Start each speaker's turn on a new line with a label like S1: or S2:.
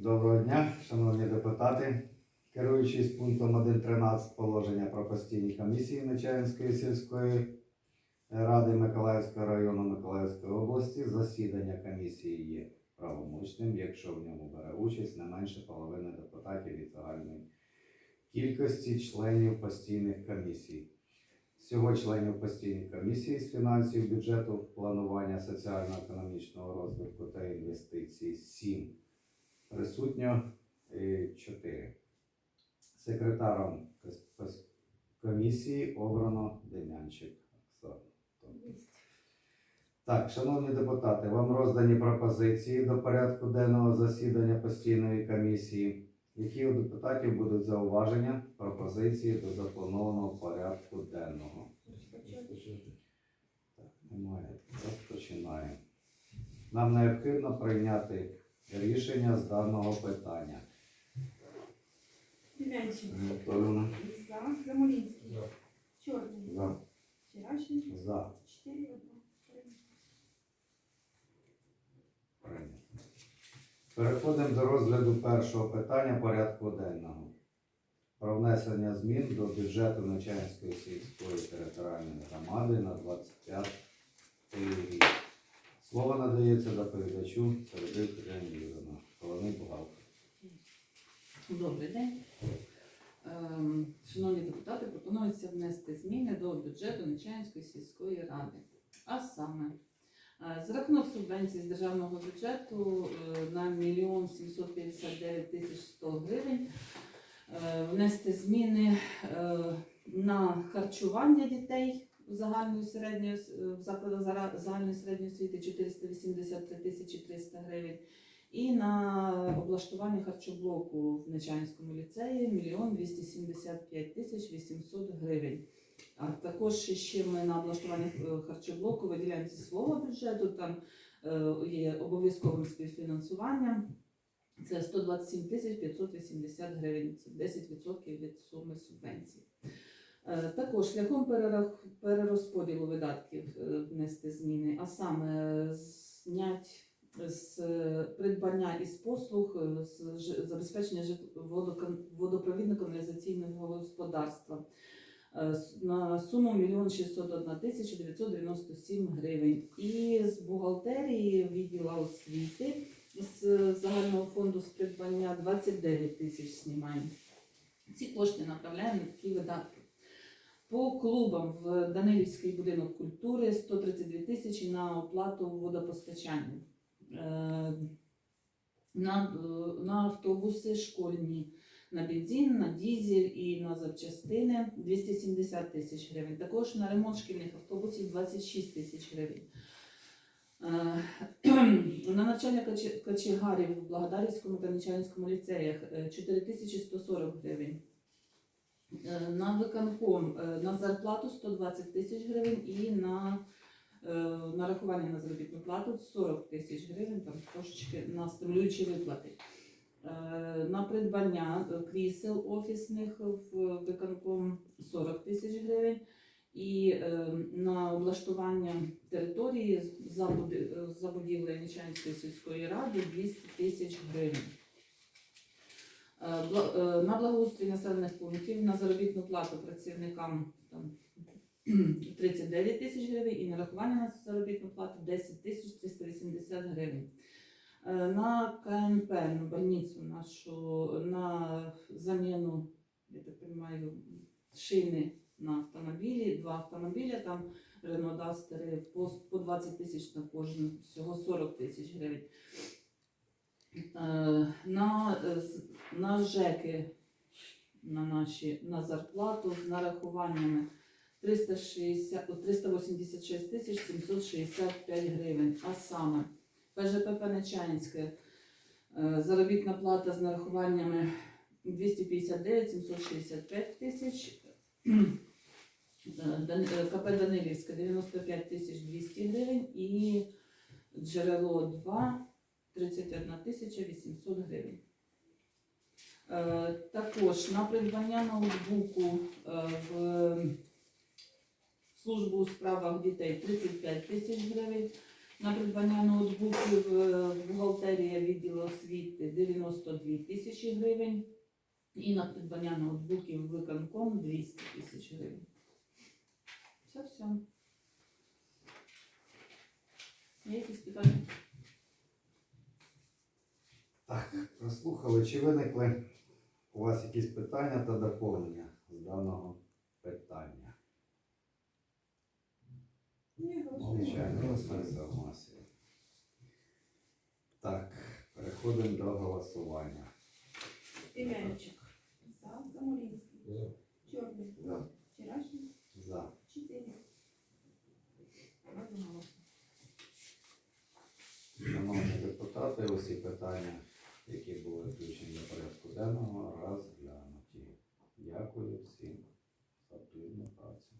S1: Доброго дня, шановні депутати. Керуючись пунктом 1.13 положення про постійні комісії Нечаївської сільської ради Миколаївського району Миколаївської області, засідання комісії є правомочним, якщо в ньому бере участь не менше половини депутатів від загальної кількості членів постійних комісій. Всього членів постійних комісій з фінансів, бюджету, планування соціально-економічного розвитку та інвестицій 7. Присутньо 4. Секретаром кос- кос- комісії обрано Дем'янчик. Так, шановні депутати, вам роздані пропозиції до порядку денного засідання постійної комісії. Які у депутатів будуть зауваження, пропозиції до запланованого порядку денного? Так, немає. Розпочинаємо. Нам необхідно прийняти рішення з даного питання.
S2: Демянчик.
S1: Анатоліївна,
S2: За. Замолінський.
S3: За.
S2: Чорний.
S1: За.
S2: Вчорашній.
S1: За.
S2: Чотири одна.
S1: Прийнято. Переходимо до розгляду першого питання порядку денного. Про внесення змін до бюджету Начаїнської сільської територіальної громади на 25 рік. Слово надається доповідачу Ірина Юрівна, головний бухгалтер.
S4: Добрий день. Ем, Шановні депутати, пропонується внести зміни до бюджету Нечаївської сільської ради. А саме, е, за рахунок субвенцій з державного бюджету е, на 1 759 тисяч 100 гривень е, внести зміни на харчування дітей загальної середньої е, в закладах загальної середньої освіти 483 тисячі 300 гривень. І на облаштування харчоблоку в Нечаїнському ліцеї 1 275 тисяч 800 гривень. А також ще ми на облаштування е, харчоблоку виділяємо зі свого бюджету, там е, є обов'язковим співфінансуванням. Це 127 тисяч 580 гривень, це 10% від суми субвенції. Е, Також шляхом перерозподілу видатків е, внести зміни, а саме знять з е, придбання із послуг е, з забезпечення водопровідно-каналізаційного господарства е, на суму 1 601 тисяча 997 гривень. І з бухгалтерії відділу освіти з загального фонду з придбання 29 тисяч знімаємо. Ці кошти направляємо на такі видатки. По клубам в Данилівський будинок культури 132 тисячі на оплату водопостачання. Е, На, е, на автобуси школьні, на бензин, на дізель і на запчастини 270 тисяч гривень. Також на ремонт шкільних автобусів 26 тисяч гривень. Е, На навчання кочегарів в Благодарівському та Нечаїнському ліцеях е, 4140 гривень. Е, На виконком е, на зарплату 120 тисяч гривень і на е, нарахування на заробітну плату 40 тисяч гривень, там трошечки на стимулюючі виплати. На придбання крісел офісних в виконком 40 тисяч гривень. І на облаштування території за буди- е, за будівлею Нечаїнської сільської ради 200 тисяч гривень. Е, е, На благоустрій населених пунктів на заробітну плату працівникам там, 39 тисяч гривень і нарахування на заробітну плату 10 тисяч 380 гривень. Е, На КНП, на больницю нашу, на заміну, я так розумію, шини на автомобілі, два автомобіля, там Duster по, по 20 тисяч на кожен, всього 40 тисяч гривень. На, на ЖЕКи, на наші на зарплату з нарахуваннями 360, о, 386 тисяч 765 гривень. А саме ПЖПП Нечаїнське е, заробітна плата з нарахуваннями 259 765 тисяч. Е, е, КП Данилівська 95 тисяч 200 гривень і джерело 2 31 тисяча 800 гривень. Е, Також на придбання ноутбуку е, в службу у справах дітей 35 тисяч гривень, На придбання ноутбуків бухгалтерія відділу освіти 92 тисячі гривень. І на придбання ноутбуків виконком 200 тисяч гривень. Це все. Є якісь питання?
S1: Так, прослухали, чи виникли у вас якісь питання та доповнення з даного питання?
S2: Ні.
S1: Звичайно, согласні. Так, переходимо до голосування.
S2: Ілянчик. За. Замолінський. Чорний.
S1: За.
S2: Вчорашній.
S1: За.
S2: Чотири.
S1: Шановні депутати, усі питання, які були включені до порядку денного, розглянуті. Дякую всім за плідну працю.